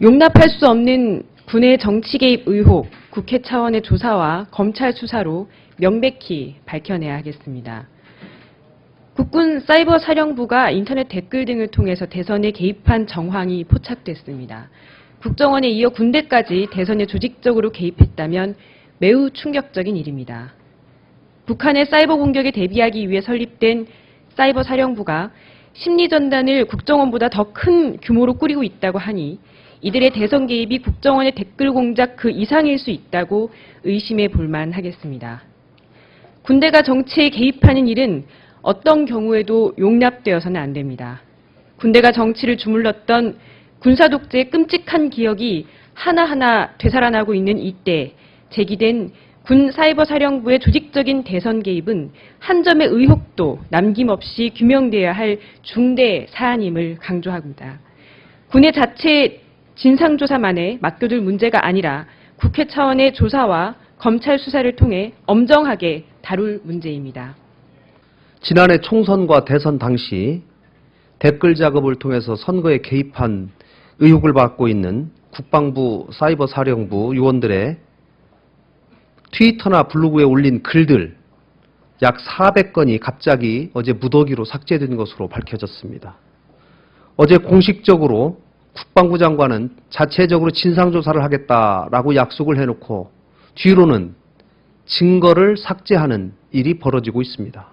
용납할 수 없는 군의 정치 개입 의혹, 국회 차원의 조사와 검찰 수사로 명백히 밝혀내야 하겠습니다. 국군 사이버 사령부가 인터넷 댓글 등을 통해서 대선에 개입한 정황이 포착됐습니다. 국정원에 이어 군대까지 대선에 조직적으로 개입했다면 매우 충격적인 일입니다. 북한의 사이버 공격에 대비하기 위해 설립된 사이버 사령부가 심리전단을 국정원보다 더 큰 규모로 꾸리고 있다고 하니 이들의 대선 개입이 국정원의 댓글 공작 그 이상일 수 있다고 의심해 볼만 하겠습니다. 군대가 정치에 개입하는 일은 어떤 경우에도 용납되어서는 안 됩니다. 군대가 정치를 주물렀던 군사독재의 끔찍한 기억이 하나하나 되살아나고 있는 이때 제기된 군 사이버 사령부의 조직적인 대선 개입은 한 점의 의혹도 남김없이 규명되어야 할 중대 사안임을 강조합니다. 군의 자체 진상조사만에 맡겨둘 문제가 아니라 국회 차원의 조사와 검찰 수사를 통해 엄정하게 다룰 문제입니다. 지난해 총선과 대선 당시 댓글 작업을 통해서 선거에 개입한 의혹을 받고 있는 국방부 사이버 사령부 요원들의 트위터나 블로그에 올린 글들 약 400건이 갑자기 어제 무더기로 삭제된 것으로 밝혀졌습니다. 어제 공식적으로 국방부 장관은 자체적으로 진상조사를 하겠다라고 약속을 해놓고 뒤로는 증거를 삭제하는 일이 벌어지고 있습니다.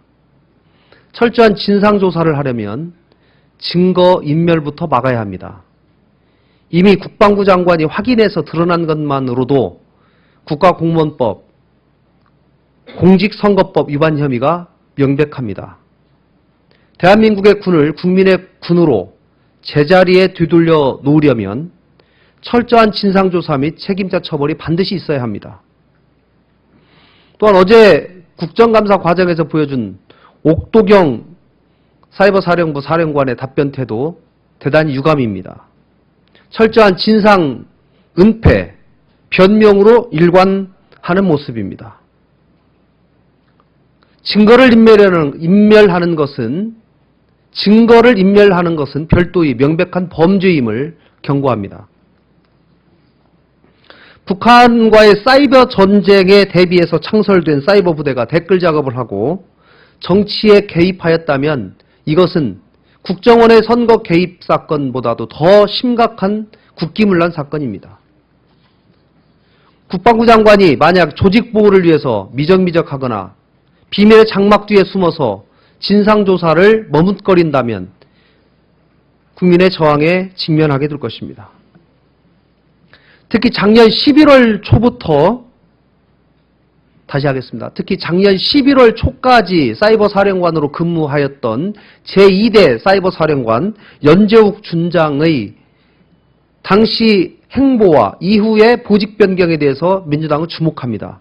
철저한 진상조사를 하려면 증거 인멸부터 막아야 합니다. 이미 국방부 장관이 확인해서 드러난 것만으로도 국가공무원법, 공직선거법 위반 혐의가 명백합니다. 대한민국의 군을 국민의 군으로 제자리에 되돌려 놓으려면 철저한 진상조사 및 책임자 처벌이 반드시 있어야 합니다. 또한 어제 국정감사 과정에서 보여준 옥도경 사이버 사령부 사령관의 답변 태도 대단히 유감입니다. 철저한 진상 은폐, 변명으로 일관하는 모습입니다. 증거를 인멸하는, 인멸하는 것은 증거를 인멸하는 것은 별도의 명백한 범죄임을 경고합니다. 북한과의 사이버 전쟁에 대비해서 창설된 사이버 부대가 댓글 작업을 하고 정치에 개입하였다면 이것은 국정원의 선거 개입 사건보다도 더 심각한 국기문란 사건입니다. 국방부 장관이 만약 조직 보호를 위해서 미적미적하거나 비밀의 장막 뒤에 숨어서 진상조사를 머뭇거린다면 국민의 저항에 직면하게 될 것입니다. 특히 작년 11월 초부터 다시 하겠습니다. 특히 작년 11월 초까지 사이버 사령관으로 근무하였던 제2대 사이버 사령관 연재욱 준장의 당시 행보와 이후의 보직 변경에 대해서 민주당은 주목합니다.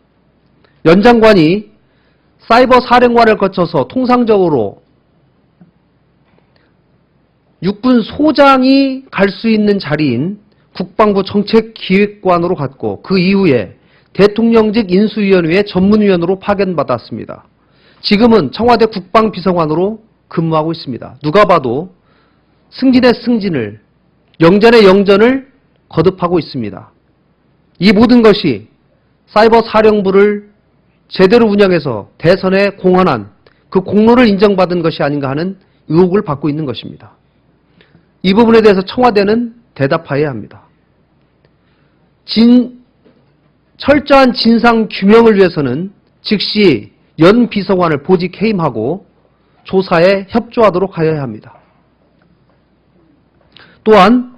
연 장관이 사이버 사령관을 거쳐서 통상적으로 육군 소장이 갈 수 있는 자리인 국방부 정책기획관으로 갔고 그 이후에 대통령직 인수위원회 전문위원으로 파견받았습니다. 지금은 청와대 국방비서관으로 근무하고 있습니다. 누가 봐도 승진의 승진을 영전의 영전을 거듭하고 있습니다. 이 모든 것이 사이버 사령부를 제대로 운영해서 대선에 공헌한 그 공로를 인정받은 것이 아닌가 하는 의혹을 받고 있는 것입니다. 이 부분에 대해서 청와대는 대답하여야 합니다. 진, 철저한 진상 규명을 위해서는 즉시 연 비서관을 보직 해임하고 조사에 협조하도록 하여야 합니다. 또한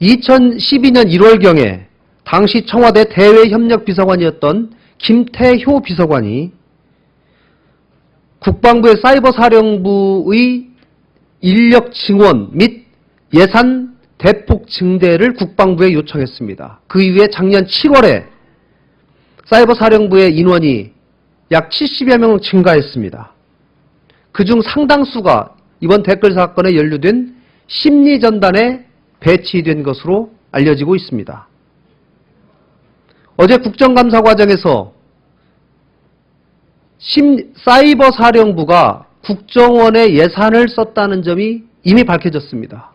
2012년 1월경에 당시 청와대 대외협력비서관이었던 김태효 비서관이 국방부의 사이버 사령부의 인력 증원 및 예산 대폭 증대를 국방부에 요청했습니다. 그 이후에 작년 7월에 사이버 사령부의 인원이 약 70여 명 증가했습니다. 그중 상당수가 이번 댓글 사건에 연루된 심리전단에 배치된 것으로 알려지고 있습니다. 어제 국정감사 과정에서 심- 사이버 사령부가 국정원의 예산을 썼다는 점이 이미 밝혀졌습니다.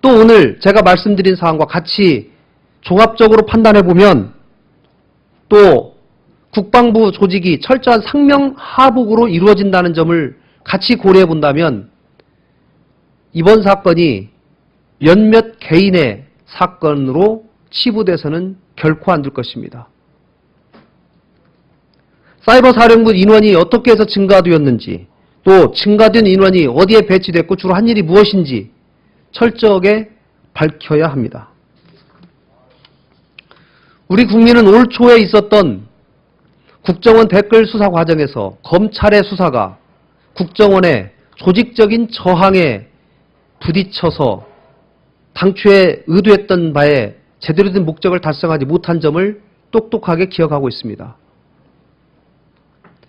또 오늘 제가 말씀드린 사항과 같이 종합적으로 판단해 보면 또 국방부 조직이 철저한 상명 하복으로 이루어진다는 점을 같이 고려해 본다면 이번 사건이 몇몇 개인의 사건으로 치부돼서는 결코 안 될 것입니다. 사이버 사령부 인원이 어떻게 해서 증가되었는지, 또 증가된 인원이 어디에 배치됐고 주로 한 일이 무엇인지 철저하게 밝혀야 합니다. 우리 국민은 올 초에 있었던 국정원 댓글 수사 과정에서 검찰의 수사가 국정원의 조직적인 저항에 부딪혀서 당초에 의도했던 바에 제대로 된 목적을 달성하지 못한 점을 똑똑하게 기억하고 있습니다.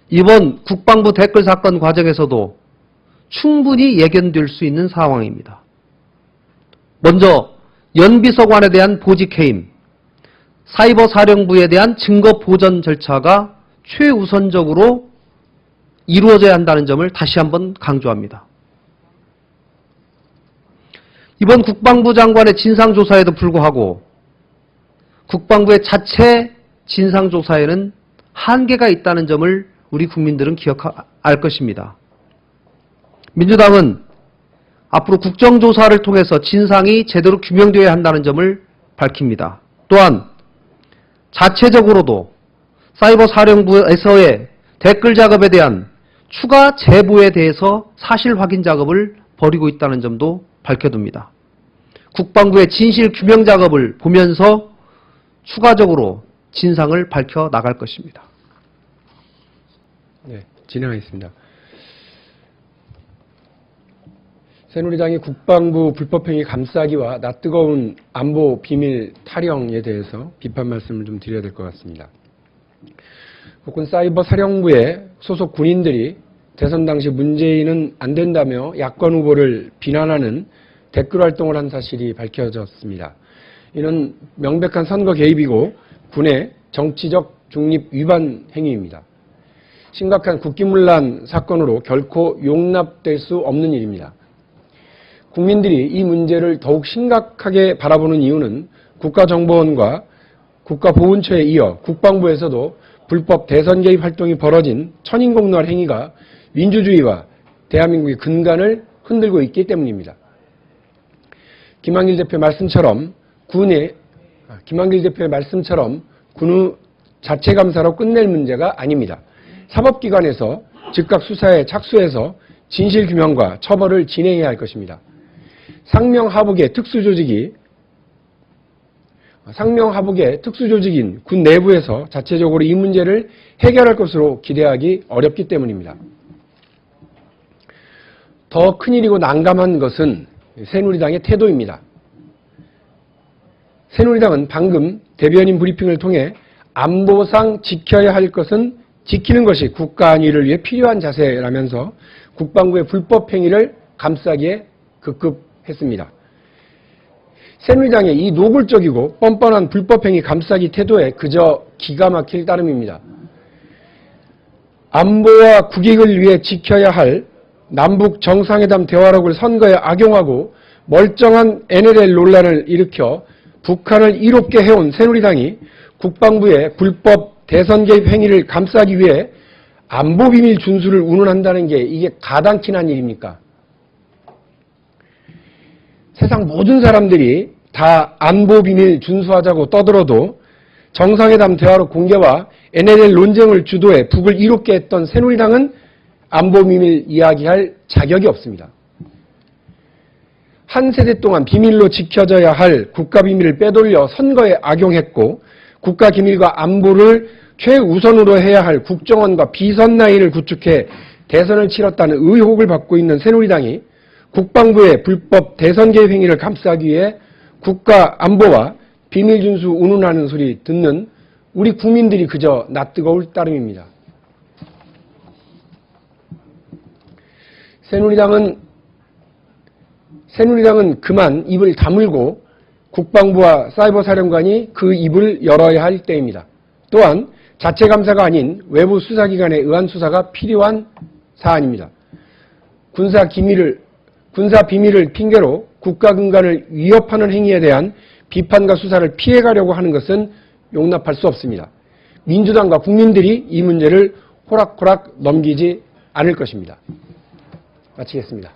이번 국방부 댓글 사건 과정에서도 충분히 예견될 수 있는 상황입니다. 먼저 연비서관에 대한 보직 해임, 사이버 사령부에 대한 증거 보전 절차가 최우선적으로 이루어져야 한다는 점을 다시 한번 강조합니다. 이번 국방부 장관의 진상조사에도 불구하고 국방부의 자체 진상조사에는 한계가 있다는 점을 우리 국민들은 기억할 것입니다. 민주당은 앞으로 국정조사를 통해서 진상이 제대로 규명되어야 한다는 점을 밝힙니다. 또한 자체적으로도 사이버 사령부에서의 댓글 작업에 대한 추가 제보에 대해서 사실 확인 작업을 벌이고 있다는 점도 밝혀둡니다. 국방부의 진실 규명 작업을 보면서 추가적으로 진상을 밝혀 나갈 것입니다. 네, 진행하겠습니다. 새누리당이 국방부 불법행위 감싸기와 낯뜨거운 안보 비밀 타령에 대해서 비판 말씀을 좀 드려야 될 것 같습니다. 국군 사이버 사령부의 소속 군인들이 대선 당시 문재인은 안 된다며 야권 후보를 비난하는 댓글 활동을 한 사실이 밝혀졌습니다. 이는 명백한 선거 개입이고 군의 정치적 중립 위반 행위입니다. 심각한 국기문란 사건으로 결코 용납될 수 없는 일입니다. 국민들이 이 문제를 더욱 심각하게 바라보는 이유는 국가정보원과 국가보훈처에 이어 국방부에서도 불법 대선 개입 활동이 벌어진 천인공노할 행위가 민주주의와 대한민국의 근간을 흔들고 있기 때문입니다. 김한길 대표 말씀처럼 군의 아, 김한길 대표의 말씀처럼 군의 자체 감사로 끝낼 문제가 아닙니다. 사법기관에서 즉각 수사에 착수해서 진실 규명과 처벌을 진행해야 할 것입니다. 상명하복의 특수조직이 상명하복의 특수조직인 군 내부에서 자체적으로 이 문제를 해결할 것으로 기대하기 어렵기 때문입니다. 더 큰일이고 난감한 것은 새누리당의 태도입니다. 새누리당은 방금 대변인 브리핑을 통해 안보상 지켜야 할 것은 지키는 것이 국가 안위를 위해 필요한 자세라면서 국방부의 불법 행위를 감싸기에 급급했습니다. 새누리당의 이 노골적이고 뻔뻔한 불법 행위 감싸기 태도에 그저 기가 막힐 따름입니다. 안보와 국익을 위해 지켜야 할 남북 정상회담 대화록을 선거에 악용하고 멀쩡한 NLL 논란을 일으켜 북한을 이롭게 해온 새누리당이 국방부의 불법 대선 개입 행위를 감싸기 위해 안보 비밀 준수를 운운한다는 게 이게 가당키 난 일입니까? 세상 모든 사람들이 다 안보 비밀 준수하자고 떠들어도 정상회담 대화록 공개와 NLL 논쟁을 주도해 북을 이롭게 했던 새누리당은 안보 비밀 이야기할 자격이 없습니다. 한 세대 동안 비밀로 지켜져야 할 국가 비밀을 빼돌려 선거에 악용했고 국가 기밀과 안보를 최우선으로 해야 할 국정원과 비선 라인을 구축해 대선을 치렀다는 의혹을 받고 있는 새누리당이 국방부의 불법 대선 개입 행위를 감싸기 위해 국가 안보와 비밀 준수 운운하는 소리 듣는 우리 국민들이 그저 낯뜨거울 따름입니다. 새누리당은 새누리당은 그만 입을 다물고 국방부와 사이버 사령관이 그 입을 열어야 할 때입니다. 또한 자체 감사가 아닌 외부 수사기관의 의한 수사가 필요한 사안입니다. 군사 기밀을 군사 비밀을 핑계로 국가 근간을 위협하는 행위에 대한 비판과 수사를 피해가려고 하는 것은 용납할 수 없습니다. 민주당과 국민들이 이 문제를 호락호락 넘기지 않을 것입니다. 마치겠습니다.